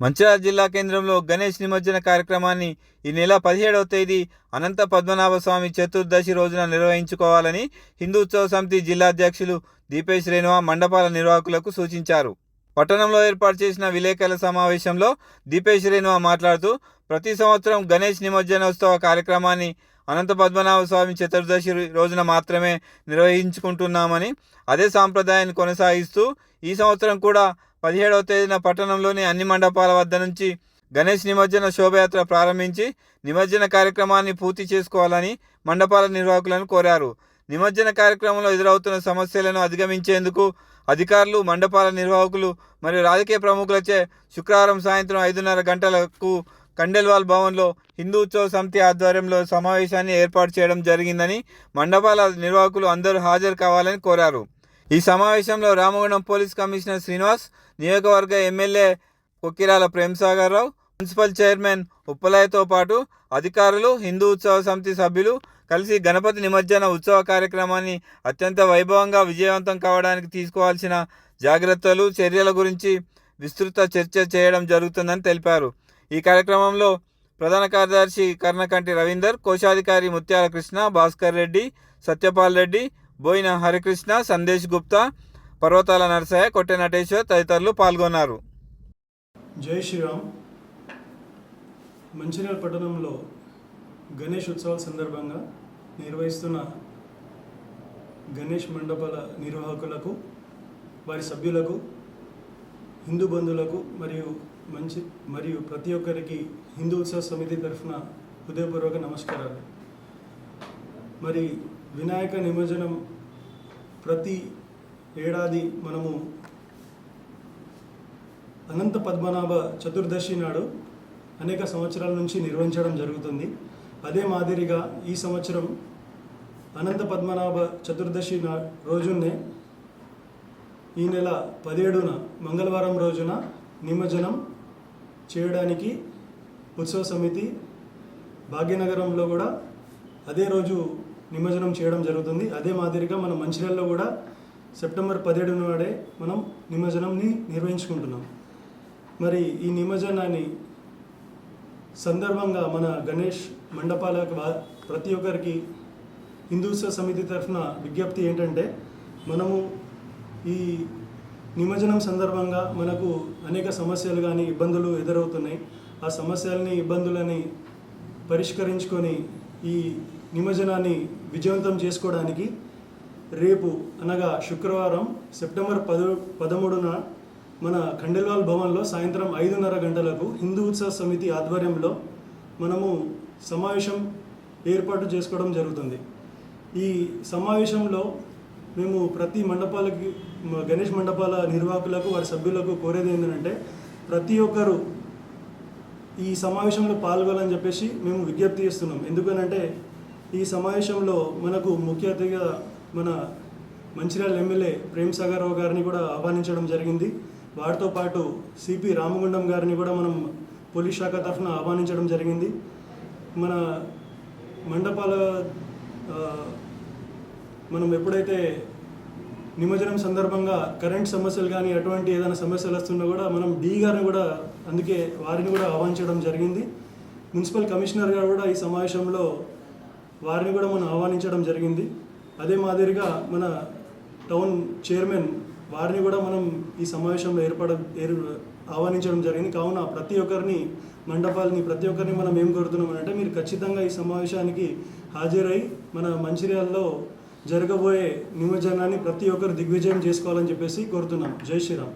మంచిర్యాల జిల్లా కేంద్రంలో గణేష్ నిమజ్జన కార్యక్రమాన్ని ఈ నెల పదిహేడవ తేదీ అనంత పద్మనాభ స్వామి చతుర్దశి రోజున నిర్వహించుకోవాలని హిందూ ఉత్సవ సమితి జిల్లా అధ్యక్షులు దీపేష్ రేణువ మండపాల నిర్వాహకులకు సూచించారు. పట్టణంలో ఏర్పాటు చేసిన విలేకరుల సమావేశంలో దీపేష్ రేణువ మాట్లాడుతూ ప్రతి సంవత్సరం గణేష్ నిమజ్జనోత్సవ కార్యక్రమాన్ని అనంత పద్మనాభ స్వామి చతుర్దశి రోజున మాత్రమే నిర్వహించుకుంటున్నామని అదే సాంప్రదాయాన్ని కొనసాగిస్తూ ఈ సంవత్సరం కూడా పదిహేడవ తేదీన పట్టణంలోని అన్ని మండపాల వద్ద నుంచి గణేష్ నిమజ్జన శోభయాత్ర ప్రారంభించి నిమజ్జన కార్యక్రమాన్ని పూర్తి చేసుకోవాలని మండపాల నిర్వాహకులను కోరారు. నిమజ్జన కార్యక్రమంలో ఎదురవుతున్న సమస్యలను అధిగమించేందుకు అధికారులు మండపాల నిర్వాహకులు మరియు రాజకీయ ప్రముఖులచే శుక్రవారం సాయంత్రం ఐదున్నర గంటలకు కండెల్వాల్ భవన్లో హిందూ ఉత్సవ సమితి ఆధ్వర్యంలో సమావేశాన్ని ఏర్పాటు చేయడం జరిగిందని మండపాల నిర్వాహకులు అందరూ హాజరు కావాలని కోరారు. ఈ సమావేశంలో రామగుండం పోలీస్ కమిషనర్ శ్రీనివాస్ నియోజకవర్గ MLA Kokkirala Premsagar Rao municipal chairman ఉప్పలయ్యతో పాటు అధికారులు హిందూ ఉత్సవ సమితి సభ్యులు కలిసి గణపతి నిమజ్జన ఉత్సవ కార్యక్రమాన్ని అత్యంత వైభవంగా విజయవంతం కావడానికి తీసుకోవాల్సిన జాగ్రత్తలు చర్యల గురించి విస్తృత చర్చ చేయడం జరుగుతుందని తెలిపారు. ఈ కార్యక్రమంలో ప్రధాన కార్యదర్శి కర్ణకంటి రవీందర్ కోశాధికారి ముత్యాల కృష్ణ భాస్కర్ రెడ్డి సత్యపాల్ రెడ్డి బోయిన హరికృష్ణ సందేశ్ గుప్తా పర్వతాల నరసయ్య కొట్టె నటేశ్వర్ తదితరులు పాల్గొన్నారు. జై శ్రీరామ్. మంచిర్యాల పట్టణంలో గణేష్ ఉత్సవాల సందర్భంగా నిర్వహిస్తున్న గణేష్ మండపాల నిర్వాహకులకు వారి సభ్యులకు హిందూ బంధువులకు మరియు మంచి మరియు ప్రతి ఒక్కరికి హిందూ ఉత్సవ సమితి తరఫున హృదయపూర్వక నమస్కారాలు. మరి వినాయక నిమజ్జనం ప్రతి ఏడాది మనము అనంత పద్మనాభ చతుర్దశి నాడు అనేక సంవత్సరాల నుంచి నిర్వహించడం జరుగుతుంది. అదే మాదిరిగా ఈ సంవత్సరం అనంత పద్మనాభ చతుర్దశి నా రోజునే ఈ నెల పదిహేడున మంగళవారం రోజున నిమజ్జనం చేయడానికి ఉత్సవ సమితి భాగ్యనగరంలో కూడా అదే రోజు నిమజ్జనం చేయడం జరుగుతుంది. అదే మాదిరిగా మన మంచిర్యాలలో కూడా సెప్టెంబర్ పదిహేడు నాడే మనం నిమజ్జనంని నిర్వహించుకుంటున్నాం. మరి ఈ నిమజ్జనాన్ని సందర్భంగా మన గణేష్ మండపాలకు ప్రతి ఒక్కరికి హిందూత్సవ సమితి తరఫున విజ్ఞప్తి ఏంటంటే మనము ఈ నిమజ్జనం సందర్భంగా మనకు అనేక సమస్యలు కానీ ఇబ్బందులు ఎదురవుతున్నాయి. ఆ సమస్యలని ఇబ్బందులని పరిష్కరించుకొని ఈ నిమజ్జనాన్ని విజయవంతం చేసుకోవడానికి రేపు అనగా శుక్రవారం సెప్టెంబర్ పద పదమూడున మన ఖండేల్వాల్ భవన్లో సాయంత్రం ఐదున్నర గంటలకు హిందూ ఉత్సవ సమితి ఆధ్వర్యంలో మనము సమావేశం ఏర్పాటు చేసుకోవడం జరుగుతుంది. ఈ సమావేశంలో మేము ప్రతి మండపాలకి గణేష్ మండపాల నిర్వాహకులకు వారి సభ్యులకు కోరేది ఏంటంటే ప్రతి ఒక్కరు ఈ సమావేశంలో పాల్గొనాలని చెప్పేసి మేము విజ్ఞప్తి చేస్తున్నాం. ఎందుకనంటే ఈ సమావేశంలో మనకు ముఖ్య అతిథిగా మన మంచిర్యాల ఎమ్మెల్యే ప్రేమ్ సాగర్ రావు గారిని కూడా ఆహ్వానించడం జరిగింది. వారితో పాటు సిపి రామగుండం గారిని కూడా మనం పోలీస్ శాఖ తరఫున ఆహ్వానించడం జరిగింది. మన మండపాల మనం ఎప్పుడైతే నిమజ్జనం సందర్భంగా కరెంట్ సమస్యలు కానీ అటువంటి ఏదైనా సమస్యలు వస్తున్నా కూడా మనం డి గారిని కూడా అందుకే వారిని కూడా ఆహ్వానించడం జరిగింది. మున్సిపల్ కమిషనర్ గారు కూడా ఈ సమావేశంలో వారిని కూడా మనం ఆహ్వానించడం జరిగింది. అదే మాదిరిగా మన టౌన్ చైర్మన్ వారిని కూడా మనం ఈ సమావేశంలో ఏర్పడ ఏర్ ఆహ్వానించడం జరిగింది. కావున ప్రతి ఒక్కరిని మండపాలని ప్రతి ఒక్కరిని మనం ఏం కోరుతున్నాం అంటే మీరు ఖచ్చితంగా ఈ సమావేశానికి హాజరై మన మంచిర్యాలలో జరగబోయే నిమజ్జనాన్ని ప్రతి ఒక్కరు దిగ్విజయం చేసుకోవాలని చెప్పేసి కోరుతున్నాం. జై శ్రీరామ్.